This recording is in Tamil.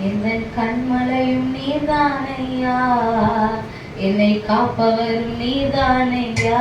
எந்த கண்மலையும் நீதானையா என்னை காப்பவரும் நீதானையா